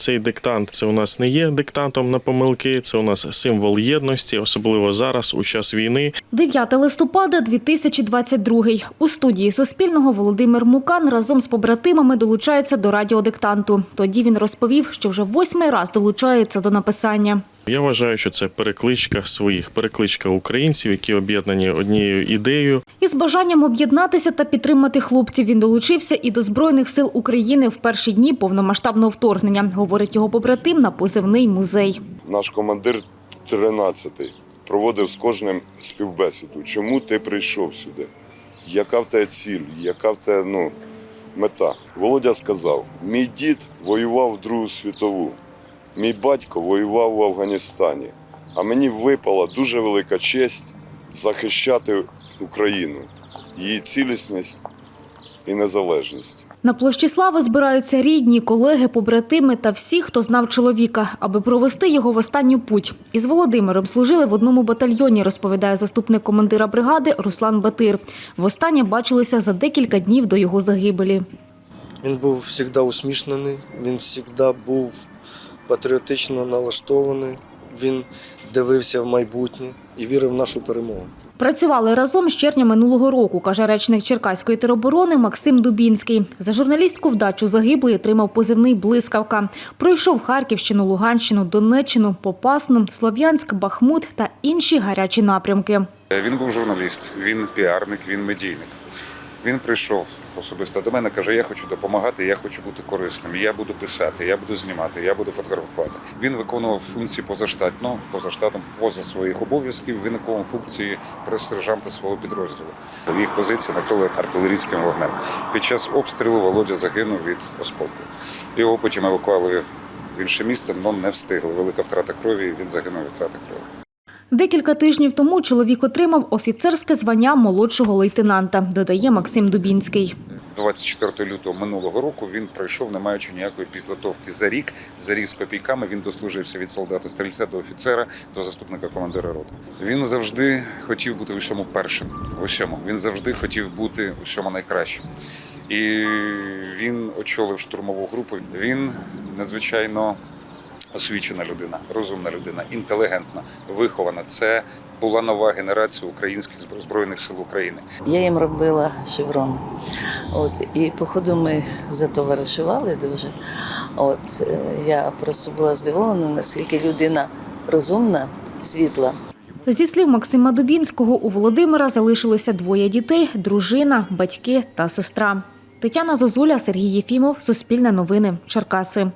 Цей диктант це у нас не є диктантом на помилки, це у нас символ єдності, особливо зараз у час війни. 9 листопада 2022. У студії Суспільного Володимир Мукан разом з побратимами долучається до радіодиктанту. Тоді він розповів, що вже восьмий раз долучається до написання. Я вважаю, що це перекличка своїх, перекличка українців, які об'єднані однією ідеєю. Із бажанням об'єднатися та підтримати хлопців він долучився і до Збройних сил України в перші дні повномасштабного вторгнення, говорить його побратим на позивний музей. Наш командир 13-й проводив з кожним співбесіду. Чому ти прийшов сюди? Яка в тебе ціль? Яка в тебе ну, мета? Володя сказав: мій дід воював в Другу світову, мій батько воював в Афганістані, а мені випала дуже велика честь захищати Україну, її цілісність і незалежність. На площі слави збираються рідні, колеги, побратими та всі, хто знав чоловіка, аби провести його в останню путь. Із Володимиром служили в одному батальйоні, розповідає заступник командира бригади Руслан Батир. Востаннє бачилися за декілька днів до його загибелі. Він був завжди усмішнений, він завжди був патріотично налаштований, він дивився в майбутнє і вірив в нашу перемогу. Працювали разом з червня минулого року, каже речник Черкаської тероборони Максим Дубінський. За журналістську вдачу загиблий отримав позивний «Блискавка». Пройшов Харківщину, Луганщину, Донеччину, Попасну, Слов'янськ, Бахмут та інші гарячі напрямки. Він був журналіст, він піарник, він медійник. Він прийшов особисто до мене, каже: Я хочу допомагати, я хочу бути корисним. Я буду писати, я буду знімати, я буду фотографувати. Він виконував функції позаштатно, поза штатом, поза своїх обов'язків. Він виконував функції прес-сержанта свого підрозділу. Їх позиції накрили артилерійським вогнем. Під час обстрілу Володя загинув від осколку. Його потім евакуували в інше місце, але не встигли. Велика втрата крові. Він загинув від втрати крові. Декілька тижнів тому чоловік отримав офіцерське звання молодшого лейтенанта, додає Максим Дубінський. 24 лютого минулого року він пройшов, не маючи ніякої підготовки за рік. За рік з копійками він дослужився від солдата стрільця до офіцера, до заступника командира роти. Він завжди хотів бути у всьому першим. У всьому він завжди хотів бути у всьому найкращим. І він очолив штурмову групу. Він надзвичайно освічена людина, розумна людина, інтелігентна, вихована. Це була нова генерація українських збройних сил України. Я їм робила шеврон. От, і походу ми затоваришували дуже. От, я просто була здивована, наскільки людина розумна, світла. Зі слів Максима Дубінського, у Володимира залишилося двоє дітей, дружина, батьки та сестра. Тетяна Зозуля, Сергій Єфімов, Суспільне новини, Черкаси.